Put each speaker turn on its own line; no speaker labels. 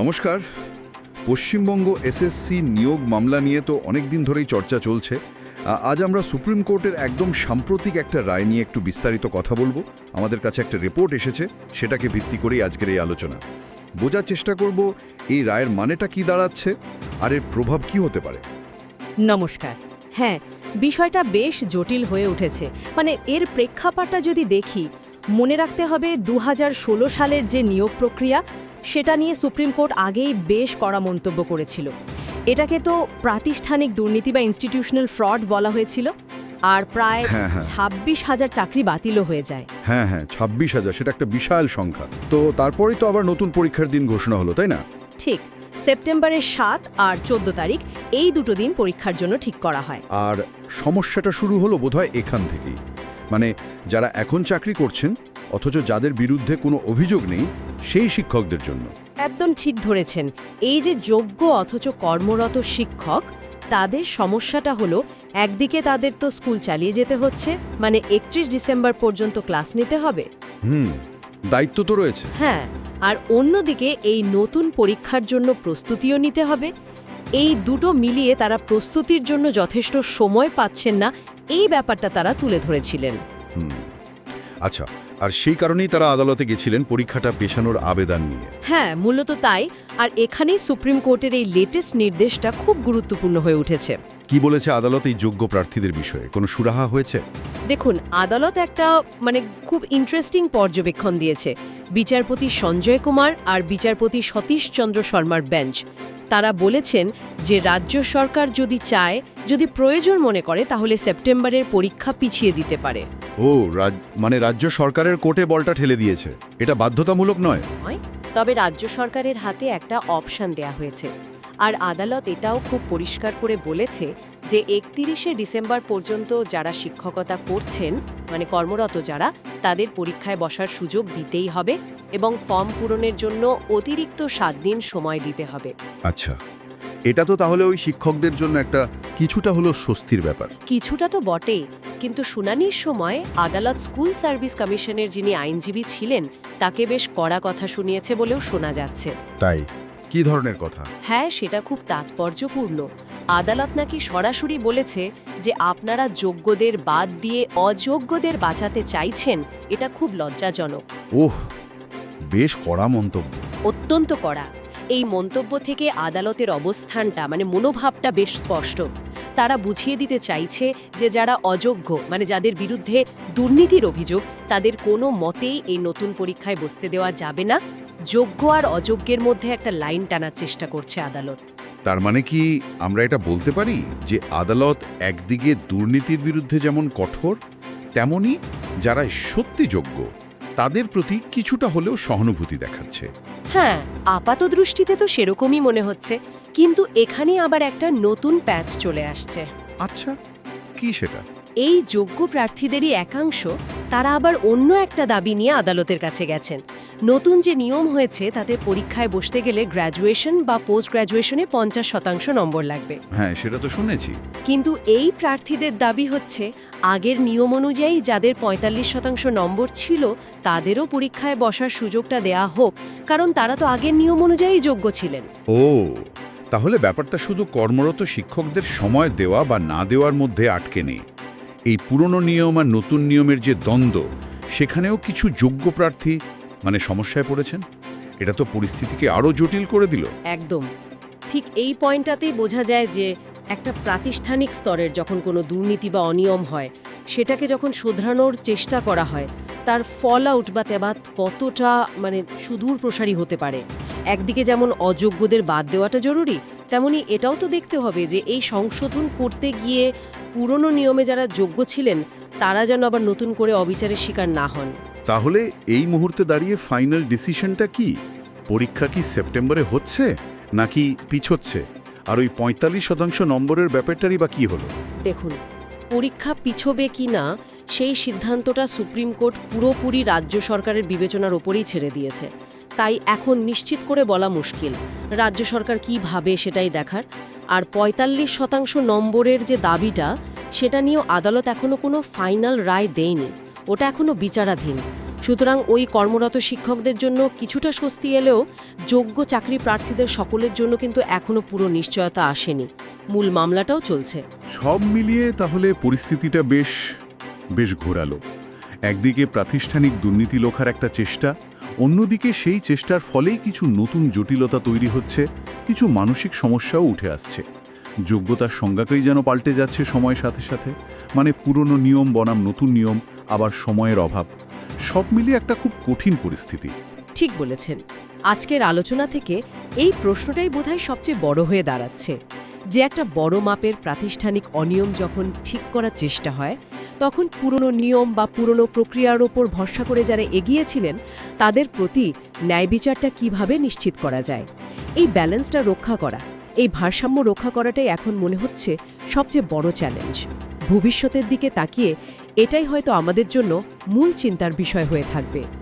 নমস্কার। পশ্চিমবঙ্গ এসএসসি নিয়োগ মামলা নিয়ে তো অনেক দিন ধরেই চর্চা চলছে। আজ আমরা সুপ্রিম কোর্টের একদম সাম্প্রতিক একটা রায় নিয়ে একটু বিস্তারিত কথা বলব। আমাদের কাছে একটা রিপোর্ট এসেছে, সেটাকে ভিত্তি করেই আজকের এই আলোচনা। বোঝার চেষ্টা করব, এই রায়ের মানেটা কি দাঁড়াচ্ছে, আর এর প্রভাব কি হতে পারে?
নমস্কার। হ্যাঁ বিষয়টা বেশ জটিল হয়ে উঠেছে। মানে এর প্রেক্ষাপটটা যদি দেখি, মনে রাখতে হবে দু হাজার ষোলো সালের যে নিয়োগ প্রক্রিয়া সেটা নিয়ে সুপ্রিম কোর্ট আগেই বেশ কড়া মন্তব্য করেছিল। এটাকে তো প্রাতিষ্ঠানিক দুর্নীতি বা ইনস্টিটিউশনাল ফ্রড বলা হয়েছিল আর প্রায়
হ্যাঁ, হ্যাঁ।
ছাব্বিশ হাজার চাকরি বাতিলও হয়ে যায়।
হ্যাঁ হ্যাঁ ছাব্বিশ হাজার সেটা একটা বিশাল সংখ্যা। তো তারপরেই তো আবার নতুন পরীক্ষার দিন ঘোষণা হলো তাই না?
ঠিক সেপ্টেম্বরের সাত আর চোদ্দ তারিখ এই দুটো দিন পরীক্ষার জন্য ঠিক করা হয়।
আর সমস্যাটা শুরু হলো বোধহয় এখান থেকেই। মানে যারা এখন চাকরি করছেন অথচ যাদের বিরুদ্ধে কোনো অভিযোগ নেই সেই শিক্ষকদের জন্য।
একদম ঠিক ধরেছেন। এই যে যোগ্য অথচ কর্মরত শিক্ষক তাদের সমস্যাটা হলো একদিকে তাদের তো স্কুল চালিয়ে যেতে হচ্ছে মানে একত্রিশ ডিসেম্বর পর্যন্ত ক্লাস নিতে হবে।
হুম দায়িত্ব তো রয়েছে।
হ্যাঁ আর অন্যদিকে এই নতুন পরীক্ষার জন্য প্রস্তুতিও নিতে হবে। এই দুটো মিলিয়ে তারা প্রস্তুতির জন্য যথেষ্ট সময় পাচ্ছেন না এই ব্যাপারটা তারা তুলে ধরেছিলেন।
আচ্ছা আর সেই কারণেই তারা আদালতে গেছিলেন পরীক্ষাটা পেছানোর আবেদন নিয়ে।
হ্যাঁ মূলত তাই। আর এখানেই সুপ্রিম কোর্টের এই লেটেস্ট নির্দেশটা খুব গুরুত্বপূর্ণ হয়ে উঠেছে।
কি বলেছে আদালত এই যোগ্য প্রার্থীদের বিষয়ে? কোনো সুরাহা হয়েছে?
দেখুন আদালত একটা মানে খুব ইন্টারেস্টিং পর্যবেক্ষণ দিয়েছে। বিচারপতি সঞ্জয় কুমার আর বিচারপতি সতীশ চন্দ্র শর্মার বেঞ্চ তারা বলেছেন যে রাজ্য সরকার যদি চায় যদি প্রয়োজন মনে করে তাহলে সেপ্টেম্বরের পরীক্ষা পিছিয়ে দিতে পারে।
ও রাজ- মানে রাজ্য সরকারের কোর্টে বলটা ঠেলে দিয়েছে। এটা বাধ্যতামূলক নয়।
নয় তবে রাজ্য সরকারের হাতে একটা অপশন দেয়া হয়েছে। আর আদালত এটাও খুব পরিষ্কার করে বলেছে যে একতিরিশে ডিসেম্বর পর্যন্ত যারা শিক্ষকতা করছেন মানে কর্মরত যারা তাদের পরীক্ষায় বসার সুযোগ দিতেই হবে এবং ফর্ম পূরণের জন্য অতিরিক্ত সাত দিন সময় দিতে হবে।
আচ্ছা। এটা তো তাহলে ওই শিক্ষকদের জন্য একটা কিছুটা হলো স্বস্তির ব্যাপার।
কিছুটা তো বটেই কিন্তু শুনানির সময় আদালত স্কুল সার্ভিস কমিশনের যিনি আইনজীবী ছিলেন তাকে বেশ কড়া কথা শুনিয়েছে বলেও শোনা যাচ্ছে।
তাই? কি ধরনের কথা?
হ্যাঁ সেটা খুব তাৎপর্যপূর্ণ। আদালত নাকি সরাসরি বলেছে যে আপনারা যোগ্যদের বাদ দিয়ে অযোগ্যদের বাঁচাতে চাইছেন এটা খুব লজ্জাজনক।
ওহ বেশ কড়া মন্তব্য।
অত্যন্ত কড়া। এই মন্তব্য থেকে আদালতের অবস্থানটা মানে মনোভাবটা বেশ স্পষ্ট। তারা বুঝিয়ে দিতে চাইছে যে যারা অযোগ্য মানে যাদের বিরুদ্ধে দুর্নীতির অভিযোগ, তাদের কোনো মতেই এই নতুন পরীক্ষায় বসতে দেওয়া যাবে না। যোগ্য আর অযোগ্যের মধ্যে একটা লাইন টানার চেষ্টা করছে আদালত।
তার মানে কি আমরা এটা বলতে পারি যে আদালত একদিকে দুর্নীতির বিরুদ্ধে যেমন কঠোর, তেমনি যারা সত্যি যোগ্য, তাদের প্রতি কিছুটা হলেও সহানুভূতি দেখাচ্ছে।
হ্যাঁ আপাত দৃষ্টিতে তো সেরকমই মনে হচ্ছে কিন্তু এখানে আবার একটা নতুন প্যাচ চলে আসছে।
আচ্ছা কি সেটা?
এই যোগ্য প্রার্থীদেরই একাংশ তারা আবার অন্য একটা দাবি নিয়ে আদালতের কাছে গেছেন। নতুন যে নিয়ম হয়েছে তাতে পরীক্ষায় বসতে গেলে গ্র্যাজুয়েশন বা পোস্ট গ্র্যাজুয়েশনে পঞ্চাশ শতাংশ নম্বর লাগবে।
হ্যাঁ সেটা তো শুনেছি।
কিন্তু এই প্রার্থীদের দাবি হচ্ছে আগের নিয়ম অনুযায়ী যাদের পঁয়তাল্লিশ শতাংশ নম্বর ছিল তাদেরও পরীক্ষায় বসার সুযোগটা দেয়া হোক কারণ তারা তো আগের নিয়ম অনুযায়ী যোগ্য ছিলেন।
ও তাহলে ব্যাপারটা শুধু কর্মরত শিক্ষকদের সময় দেওয়া বা না দেওয়ার মধ্যে আটকে নেই। এই পুরনো নিয়ম আর নতুন নিয়মের যে দ্বন্দ্ব সেখানেও কিছু যোগ্য প্রার্থী মানে সমস্যায় পড়েছেন? এটা তো পরিস্থিতিকে আরও জটিল করে দিল।
একদম। ঠিক এই পয়েন্টটাতেই বোঝা যায় যে একটা প্রাতিষ্ঠানিক স্তরের যখন কোনো দুর্নীতি বা অনিয়ম হয়, সেটাকে যখন শোধরানোর চেষ্টা করা হয়, তার ফল আউট বা তেবাত কতটা মানে সুদূর প্রসারী হতে পারে? একদিকে যেমন অযোগ্যদের বাদ দেওয়াটা জরুরি, তেমনি এটাও তো দেখতে হবে যে এই সংশোধন করতে গিয়ে পুরনো নিয়মে যারা যোগ্য ছিলেন, তারা যেন আবার নতুন করে অবিচারের শিকার না হন।
তাহলে এই মুহূর্তে দাঁড়িয়ে ফাইনাল ডিসিশনটা কি? পরীক্ষা কি সেপ্টেম্বরে হচ্ছে, নাকি পিছোচ্ছে? আর ওই পঁয়তাল্লিশ শতাংশ নম্বরের ব্যাপারটারই বা কি হলো?
দেখুন, পরীক্ষা পিছবে কি না, সেই সিদ্ধান্তটা সুপ্রিম কোর্ট পুরোপুরি রাজ্য সরকারের বিবেচনার ওপরেই ছেড়ে দিয়েছে। তাই এখন নিশ্চিত করে বলা মুশকিল, রাজ্য সরকার কি ভাবে সেটাই দেখার। আর পঁয়তাল্লিশ শতাংশ নম্বরের যে দাবিটা, সেটা নিয়েও আদালত এখনও কোনো ফাইনাল রায় দেয়নি। ওটা এখনও বিচারাধীন। সুতরাং ওই কর্মরত শিক্ষকদের জন্য কিছুটা স্বস্তি এলেও যোগ্য চাকরি প্রার্থীদের সকলের জন্য কিন্তু এখনও পুরো নিশ্চয়তা আসেনি। মূল মামলাটাও চলছে।
সব মিলিয়ে তাহলে পরিস্থিতিটা বেশ বেশ ঘোরালো। একদিকে প্রাতিষ্ঠানিক দুর্নীতি লোখার একটা চেষ্টা, অন্যদিকে সেই চেষ্টার ফলেই কিছু নতুন জটিলতা তৈরি হচ্ছে, কিছু মানসিক সমস্যাও উঠে আসছে। যোগ্যতার সংজ্ঞাকেই যেন পাল্টে যাচ্ছে সময়ের সাথে সাথে। মানে পুরনো নিয়ম বনাম নতুন নিয়ম আবার সময়ের অভাব। সব মিলিয়ে একটা খুব কঠিন পরিস্থিতি।
ঠিক বলেছেন। আজকের আলোচনা থেকে এই প্রশ্নটাই বোধহয় সবচেয়ে বড় হয়ে দাঁড়াচ্ছে। যে একটা বড় মাপের প্রাতিষ্ঠানিক অনিয়ম যখন ঠিক করার চেষ্টা হয়, তখন পুরনো নিয়ম বা পুরনো প্রক্রিয়ার ওপর ভরসা করে যারা এগিয়েছিলেন, তাদের প্রতি ন্যায় বিচারটা কীভাবে নিশ্চিত করা যায়? এই ব্যালেন্সটা রক্ষা করা, এই ভারসাম্য রক্ষা করাটাই এখন মনে হচ্ছে সবচেয়ে বড় চ্যালেঞ্জ। ভবিষ্যতের দিকে তাকিয়ে এটাই হয়তো আমাদের জন্য মূল চিন্তার বিষয় হয়ে থাকবে।